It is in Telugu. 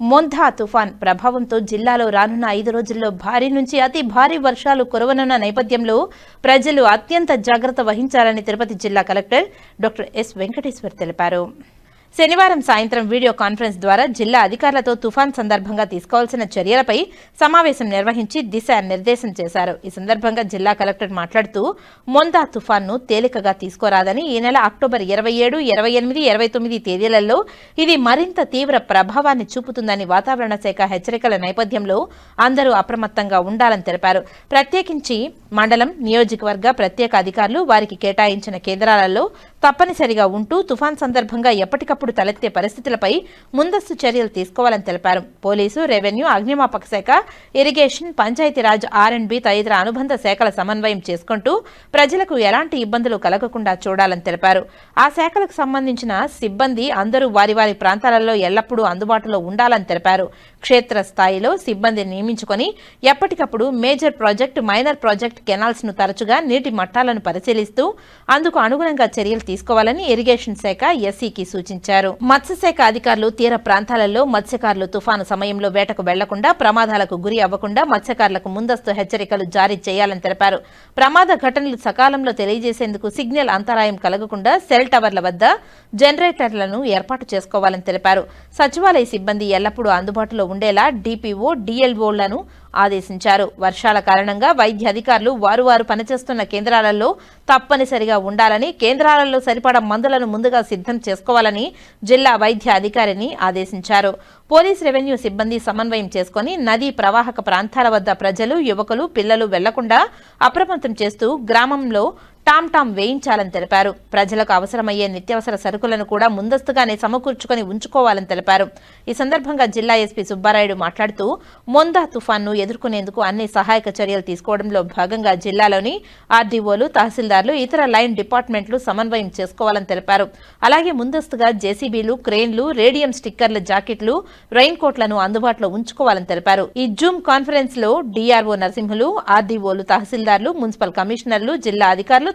మొంధా తుఫాన్ ప్రభావంతో జిల్లాలో రానున్న ఐదు రోజుల్లో భారీ నుంచి అతి భారీ వర్షాలు కురవనున్న నేపథ్యంలో ప్రజలు అత్యంత జాగ్రత్త వహించాలని తిరుపతి జిల్లా కలెక్టర్ డాక్టర్ ఎస్ వెంకటేశ్వర్ తెలిపారు. శనివారం సాయంత్రం వీడియో కాన్ఫరెన్స్ ద్వారా జిల్లా అధికారులతో తుఫాన్ సందర్భంగా తీసుకోవాల్సిన చర్యలపై సమావేశం నిర్వహించి దిశ నిర్దేశం చేశారు. ఈ సందర్భంగా జిల్లా కలెక్టర్ మాట్లాడుతూ మొందా తుఫాన్ను తేలికగా తీసుకోరాదని ఈ నెల అక్టోబర్ ఇరవై ఏడు ఇరవై ఎనిమిది ఇరవై తొమ్మిది తేదీలలో ఇది మరింత తీవ్ర ప్రభావాన్ని చూపుతుందని వాతావరణ శాఖ హెచ్చరికల నేపథ్యంలో అందరూ అప్రమత్తంగా ఉండాలని తెలిపారు. ప్రత్యేకించి మండలం నియోజకవర్గ ప్రత్యేక అధికారులు వారికి కేటాయించిన కేంద్రాలలో తప్పనిసరిగా ఉంటూ తుఫాన్ సందర్భంగా ఎప్పటికప్పుడు తలెత్తే పరిస్థితులపై ముందస్తు చర్యలు తీసుకోవాలని తెలిపారు. పోలీసు రెవెన్యూ అగ్నిమాపక శాఖ ఇరిగేషన్ పంచాయతీరాజ్ ఆర్ఎండ్బి తదితర అనుబంధ శాఖల సమన్వయం చేసుకుంటూ ప్రజలకు ఎలాంటి ఇబ్బందులు కలగకుండా చూడాలని తెలిపారు. ఆ శాఖలకు సంబంధించిన సిబ్బంది అందరూ వారి వారి ప్రాంతాలలో ఎల్లప్పుడూ అందుబాటులో ఉండాలని తెలిపారు. క్షేత్ర స్థాయిలో సిబ్బందిని నియమించుకొని ఎప్పటికప్పుడు మేజర్ ప్రాజెక్ట్ మైనర్ ప్రాజెక్ట్ కెనాల్స్ను తరచుగా నీటి మట్టాలను పరిశీలిస్తూ అందుకు అనుగుణంగా చర్యలు తీసుకోవాలని ఇరిగేషన్ శాఖ ఎస్సీకి సూచించారు. మత్స్యశాఖ అధికారులు తీర ప్రాంతాలలో మత్స్యకారులు తుఫాను సమయంలో వేటకు వెళ్ళకుండా ప్రమాదాలకు గురి అవ్వకుండా మత్స్యకారులకు ముందస్తు హెచ్చరికలు జారీ చేయాలని తెలిపారు. ప్రమాద ఘటనలు సకాలంలో తెలియజేసేందుకు సిగ్నల్ అంతరాయం కలగకుండా సెల్ టవర్ల వద్ద జనరేటర్లను ఏర్పాటు చేసుకోవాలని తెలిపారు. సచివాలయ సిబ్బంది ఎల్లప్పుడూ అందుబాటులో ఉండేలా డిపిఓ డిఎల్ఓలను ఆదేశించారు. వర్షాల కారణంగా వైద్య అధికారులు వారు వారు పనిచేస్తున్న కేంద్రాలలో తప్పనిసరిగా ఉండాలని కేంద్రాలలో సరిపడా మందులను ముందుగా సిద్ధం చేసుకోవాలని జిల్లా వైద్య అధికారిని ఆదేశించారు. పోలీస్ రెవెన్యూ సిబ్బంది సమన్వయం చేసుకుని నదీ ప్రవాహక ప్రాంతాల వద్ద ప్రజలు యువకులు పిల్లలు వెళ్ళకుండా అప్రమత్తం చేస్తూ గ్రామంలో టామ్ టామ్ వేయించాలని తెలిపారు. ప్రజలకు అవసరమయ్యే నిత్యావసర సరుకులను కూడా ముందస్తుగానే సమకూర్చుకొని ఉంచుకోవాలని తెలిపారు. ఈ సందర్భంగా జిల్లా ఎస్పీ సుబ్బారాయుడు మాట్లాడుతూ మొందా తుఫాన్ను ఎదుర్కొనేందుకు అన్ని సహాయక చర్యలు తీసుకోవడంలో భాగంగా జిల్లాలోని ఆర్డీఓలు తహసీల్దార్లు ఇతర లైన్ డిపార్ట్మెంట్లు సమన్వయం చేసుకోవాలని తెలిపారు. అలాగే ముందస్తుగా జేసీబీలు క్రేన్లు రేడియం స్టిక్కర్ల జాకెట్లు రెయిన్ కోట్లను అందుబాటులో ఉంచుకోవాలని తెలిపారు. ఈ జూమ్ కాన్ఫరెన్స్లో డిఆర్ఓ నరసింహులు ఆర్డీఓలు తహసీల్దార్లు మున్సిపల్ కమిషనర్లు జిల్లా అధికారులు